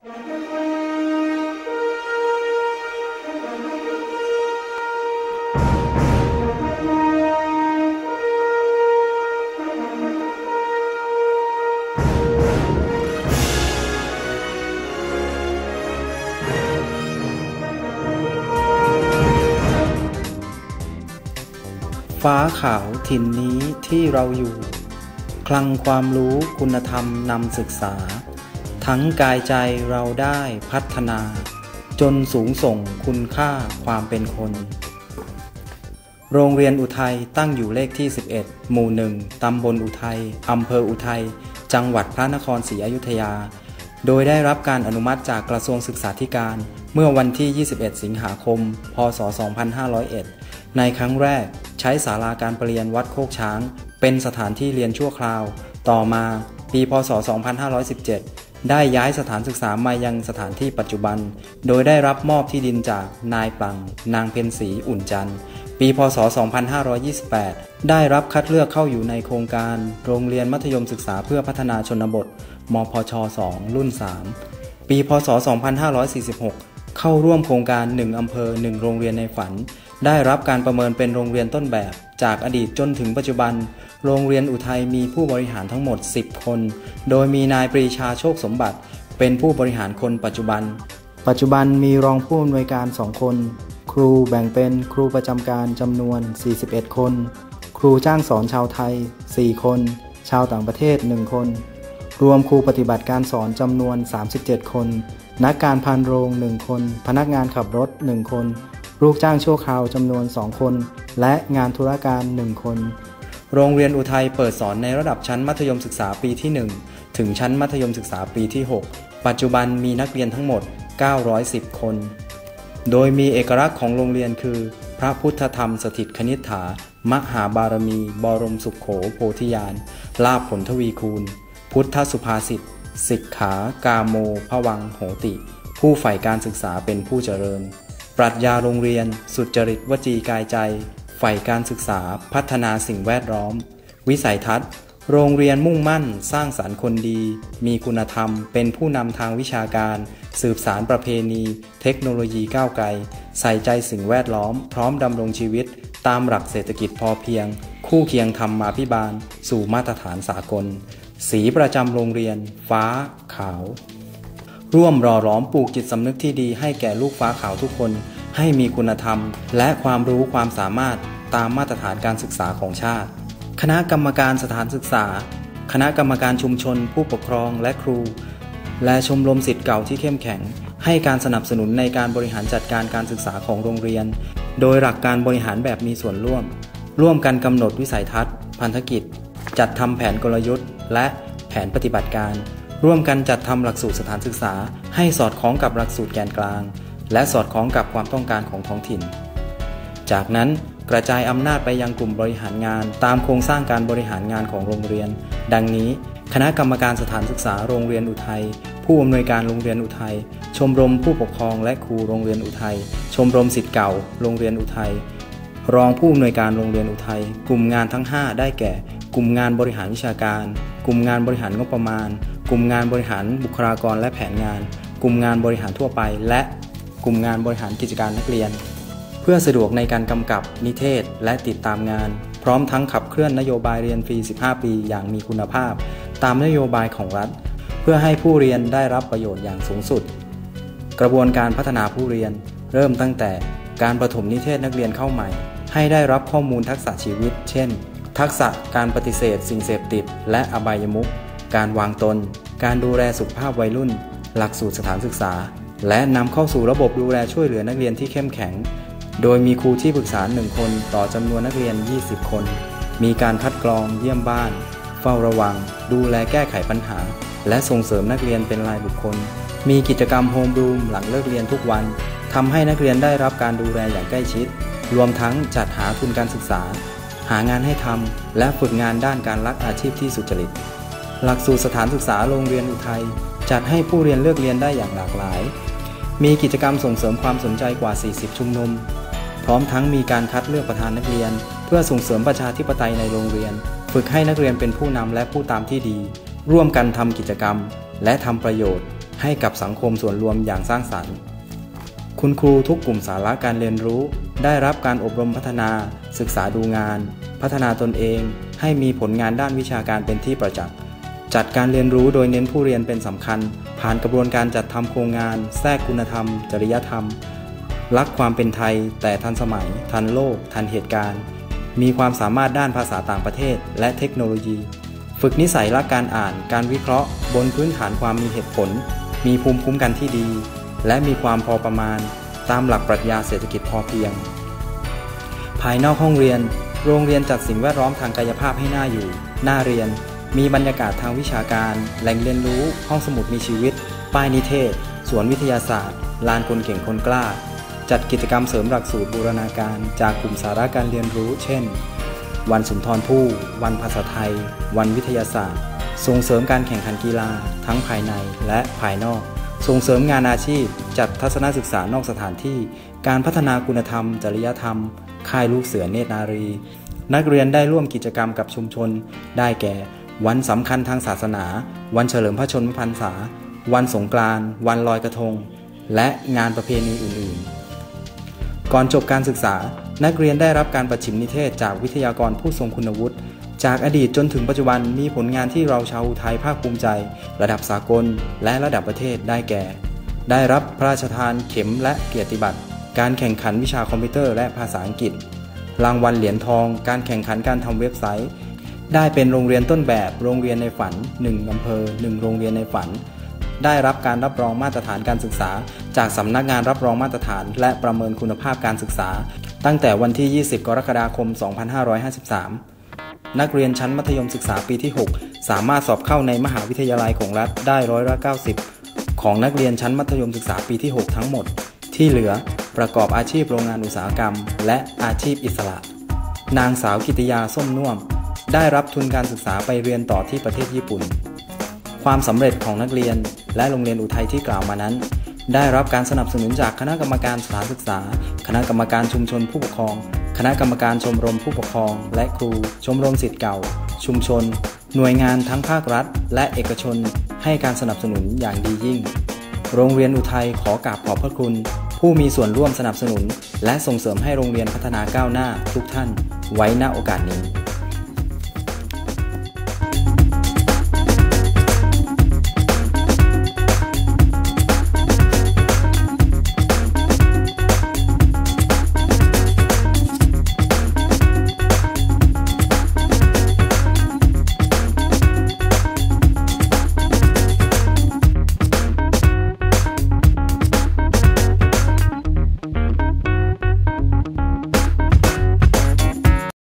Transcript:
ฟ้าขาวถิ่นนี้ที่เราอยู่ คลังความรู้คุณธรรมนำศึกษา ทั้งกายใจเราได้พัฒนา จนสูงส่งคุณค่าความเป็นคน โรงเรียนอุทัยตั้งอยู่เลขที่ 11 หมู่หนึ่งตำบลอุทัยอำเภออุทัย จังหวัดพระนครศรีอยุธยา โดยได้รับการอนุมัติจากกระทรวงศึกษาธิการ เมื่อวันที่ 21 สิงหาคม พศ 2501 ในครั้งแรกใช้ศาลาการประเรียนวัดโคกช้าง เป็นสถานที่เรียนชั่วคราว ต่อมาปีพศ 2517 ได้ย้ายสถานศึกษามายังสถานที่ปัจจุบัน โดยได้รับมอบที่ดินจากนายปัง นางเพนสีอุ่นจันทร์ ปี พศ 2528 ได้รับคัดเลือกเข้าอยู่ในโครงการ โรงเรียนมัธยมศึกษาเพื่อพัฒนาชนบท มพช 2 รุ่น 3 ปี พศ 2546 เข้าร่วมโครงการ 1 อำเภอ 1 โรงเรียนในฝัน ได้รับการประเมินเป็นโรงเรียนต้นแบบ จากอดีตจนถึงปัจจุบัน โรงเรียนอุทัยมีผู้บริหารทั้งหมด 10 คน โดยมีนายปรีชาโชคสมบัติ เป็นผู้บริหารคนปัจจุบัน ปัจจุบันมีรองผู้อำนวยการ 2 คน ครูแบ่งเป็นครูประจำการจำนวน 41 คน ครูจ้างสอนชาวไทย 4 คน ชาวต่างประเทศ 1 คน รวมครูปฏิบัติการสอนจำนวน 37 คน นักการพานโรง 1 คน พนักงานขับรถ 1 คน ลูกจ้างชั่วคราวจำนวน 2 คน และงานธุรการ 1 คน โรงเรียนอุทัยเปิดสอนในระดับชั้นมัธยมศึกษาปีที่ 1 ถึงชั้นมัธยมศึกษาปีที่ 6 ปัจจุบันมีนักเรียนทั้งหมด 910 คน โดยมีเอกลักษณ์ของโรงเรียนคือ พระพุทธธรรมสถิตคณิษฐามหาบารมี บรมสุขโขโพธิญาณลาภผลทวีคูณ พุทธสุภาษิตสิกขากาโมภวังโหติ ผู้ใฝ่การศึกษาเป็นผู้เจริญ ปรัชญาโรงเรียน สุจริตวจีกายใจใฝ่การศึกษา พัฒนาสิ่งแวดล้อม วิสัยทัศน์ โรงเรียนมุ่งมั่น สร้างสารรค์คนดี มีคุณธรรม เป็นผู้นำทางวิชาการ สืบสารประเพณี เทคโนโลยีก้าวไกล ใส่ใจสิ่งแวดล้อม พร้อมดำรงชีวิต ตามหลักเศรษฐกิจพอเพียง คู่เคียงธรรมมาพิบาล สู่มาตรฐานสากล สีประจำโรงเรียน ฟ้า ขาว ร่วมรอล้อมปลูกจิตสำนึกที่ดีให้แก่ลูกฟ้าขาวทุกคน ให้มีคุณธรรม และความรู้ความสามารถตามมาตรฐานการศึกษาของชาติ คณะกรรมการสถานศึกษา คณะกรรมการชุมชน ผู้ปกครองและครู และชมรมสิทธิ์เก่าที่เข้มแข็ง ให้การสนับสนุนในการบริหารจัดการการศึกษาของโรงเรียน โดยหลักการบริหารแบบมีส่วนร่วม ร่วมกันกำหนดวิสัยทัศน์ พันธกิจ จัดทำแผนกลยุทธ์ และแผนปฏิบัติการ ร่วมกันจัดทำหลักสูตรสถานศึกษา ให้สอดคล้องกับหลักสูตรแกนกลาง และสอดคล้องกับความต้องการของท้องถิ่น จากนั้นกระจายอำนาจไปยังกลุ่มบริหารงาน ตามโครงสร้างการบริหารงานของโรงเรียน ดังนี้ คณะกรรมการสถานศึกษาโรงเรียนอุทัย ผู้อำนวยการโรงเรียนอุทัย ชมรมผู้ปกครองและครูโรงเรียนอุทัย ชมรมสิทธิ์เก่า โรงเรียนอุทัย รองผู้อำนวยการโรงเรียนอุทัย กลุ่มงานทั้ง 5 ได้แก่ กลุ่มงานบริหารวิชาการ กลุ่มงานบริหารงบประมาณ กลุ่มงานบริหารบุคลากรและแผนงาน กลุ่มงานบริหารทั่วไป และกลุ่มงานบริหารกิจการนักเรียน เพื่อสะดวกในการกำกับนิเทศและติดตามงาน พร้อมทั้งขับเคลื่อนนโยบายเรียนฟรี 15 ปีอย่างมีคุณภาพ ตามนโยบายของรัฐ เพื่อให้ผู้เรียนได้รับประโยชน์อย่างสูงสุด กระบวนการพัฒนาผู้เรียน เริ่มตั้งแต่การประถมนิเทศนักเรียนเข้าใหม่ ให้ได้รับข้อมูลทักษะชีวิต เช่น ทักษะการปฏิเสธสิ่งเสพติด และอบายมุข การวางตน การดูแลสุขภาพวัยรุ่น หลักสูตรสถานศึกษา และนำเข้าสู่ระบบดูแลช่วยเหลือนักเรียนที่เข้มแข็ง โดยมีครูที่ปรึกษาหนึ่งคนต่อจำนวนนักเรียน 20 คน มีการคัดกรองเยี่ยมบ้าน เฝ้าระวัง ดูแลแก้ไขปัญหา และส่งเสริมนักเรียนเป็นรายบุคคล มีกิจกรรมโฮมรูมหลังเลิกเรียนทุกวันทำให้นักเรียนได้รับการดูแลอย่างใกล้ชิด รวมทั้งจัดหาทุนการศึกษา หางานให้ทำและฝึกงานด้านการรักอาชีพที่สุจริต หลักสูตรสถานศึกษาโรงเรียนอุทัยจัดให้ผู้เรียนเลือกเรียนได้อย่างหลากหลาย มีกิจกรรมส่งเสริมความสนใจกว่า 40 ชุมนุม พร้อมทั้งมีการคัดเลือกประธานนักเรียน เพื่อส่งเสริมประชาธิปไตยในโรงเรียน ฝึกให้นักเรียนเป็นผู้นำและผู้ตามที่ดี ร่วมกันทำกิจกรรม และทำประโยชน์ ให้กับสังคมส่วนรวมอย่างสร้างสรรค์ คุณครูทุกกลุ่มสาระการเรียนรู้ ได้รับการอบรมพัฒนา ศึกษาดูงาน พัฒนาตนเอง ให้มีผลงานด้านวิชาการเป็นที่ประจักษ์ จัดการเรียนรู้โดยเน้นผู้เรียนเป็นสำคัญ ผ่านกระบวนการจัดทำโครงงาน แทรกคุณธรรม จริยธรรม รักความเป็นไทย แต่ทันสมัย ทันโลก ทันเหตุการณ์ มีความสามารถด้านภาษาต่างประเทศ และเทคโนโลยี ฝึกนิสัยรักการอ่าน การวิเคราะห์ บนพื้นฐานความมีเหตุผล มีภูมิคุ้มกันที่ดี และมีความพอประมาณ ตามหลักปรัชญาเศรษฐกิจพอเพียง ภายนอกห้องเรียน โรงเรียนจัดสิ่งแวดล้อมทางกายภาพให้หน่าอยู่ น่าเรียน มีบรรยากาศทางวิชาการ แหล่งเรียนรู้ ห้องสมุดมีชีวิต ป้ายนิเทศ สวนวิทยาศาสตร์ ลานคนเก่งคนกล้า จัดกิจกรรมเสริมหลักสูตรบูรณาการ จากกลุ่มสาระการเรียนรู้ เช่น วันสุนทรภู่ วันภาษาไทย วันวิทยาศาสตร์ ส่งเสริมการแข่งขันกีฬา ทั้งภายในและภายนอก ส่งเสริมงานอาชีพ จัดทัศนศึกษานอกสถานที่ การพัฒนาคุณธรรม จริยธรรม ค่ายลูกเสือเนตรนารี นักเรียนได้ร่วมกิจกรรมกับชุมชน ได้แก่ วันสำคัญทางศาสนา วันเฉลิมพระชนมพรรษา วันสงกรานต์วันลอยกระทง และงานประเพณีอื่นๆ ก่อนจบการศึกษา นักเรียนได้รับการประชิมนิเทศจากวิทยากรผู้ทรงคุณวุฒิจากอดีตจนถึงปัจจุบันมีผลงานที่เราชาวอุทัยภาคภูมิใจ ระดับสากลและระดับประเทศได้แก่ ได้รับพระราชทานเข็มและเกียรติบัตร การแข่งขันวิชาคอมพิวเตอร์และภาษาอังกฤษ รางวัลเหรียญทอง การแข่งขันการทำเว็บไซต์ ได้เป็นโรงเรียนต้นแบบ โรงเรียนในฝัน 1อำเภอ 1 โรงเรียนในฝัน ได้รับการรับรองมาตรฐานการศึกษา จากสำนักงานรับรองมาตรฐาน และประเมินคุณภาพการศึกษา ตั้งแต่วันที่ 20 กรกฎาคม 2553 นักเรียนชั้นมัธยมศึกษาปีที่ 6 สามารถสอบเข้าในมหาวิทยาลัยของรัฐได้ร้อยละ90 ของนักเรียนชั้นมัธยมศึกษาปีที่ 6 ทั้งหมด ที่เหลือประกอบอาชีพโรงงานอุตสาหกรรม และอาชีพอิสระ นางสาวกิติยาส้มน่วม ได้รับทุนการศึกษาไปเรียนต่อที่ประเทศญี่ปุ่น ความสำเร็จของนักเรียนและโรงเรียนอุทัยที่กล่าวมานั้น ได้รับการสนับสนุนจากคณะกรรมการสถานศึกษา คณะกรรมการชุมชนผู้ปกครอง คณะกรรมการชมรมผู้ปกครอง และครู ชมรมสิทธิ์เก่า ชุมชน หน่วยงานทั้งภาครัฐ และเอกชน ให้การสนับสนุนอย่างดียิ่ง โรงเรียนอุทัยขอกราบขอบพระคุณ ผู้มีส่วนร่วมสนับสนุน และส่งเสริมให้โรงเรียนพัฒนาก้าวหน้าทุกท่าน ไว้ณโอกาสนี้